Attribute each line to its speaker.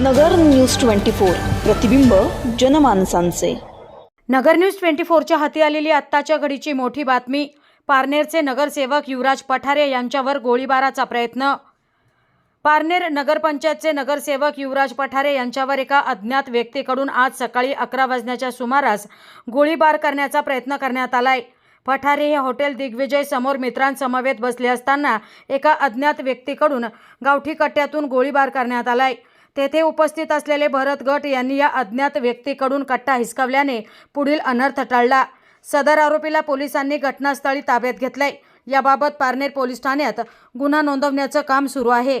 Speaker 1: नगर news twenty four प्रतिबिंब जनमानसांचे.
Speaker 2: नगर news twenty फोरच्या हाती आलेली आत्ताच्या घडीची मोठी बातमी पारनेरचे नगरसेवक युवराज पठारे यांच्यावर गोळीबाराचा प्रयत्न. पारनेर नगरपंचायतचे नगरसेवक युवराज पठारे यांच्यावर एका अज्ञात व्यक्तीकडून आज सकाळी अकरा वाजण्याच्या सुमारास गोळीबार करण्याचा प्रयत्न करण्यात आलाय. पठारे हे हॉटेल दिग्विजय समोर मित्रांसमवेत बसले असताना एका अज्ञात व्यक्तीकडून गावठी कट्ट्यातून गोळीबार करण्यात आलाय. तेथे उपस्थित असलेले भरत गट यांनी या अज्ञात व्यक्तीकडून कट्टा हिसकावल्याने पुढील अनर्थ टळला. सदर आरोपीला पोलिसांनी घटनास्थळी ताब्यात घेतलंय. याबाबत पारनेर पोलीस ठाण्यात गुन्हा नोंदवण्याचं काम सुरू आहे.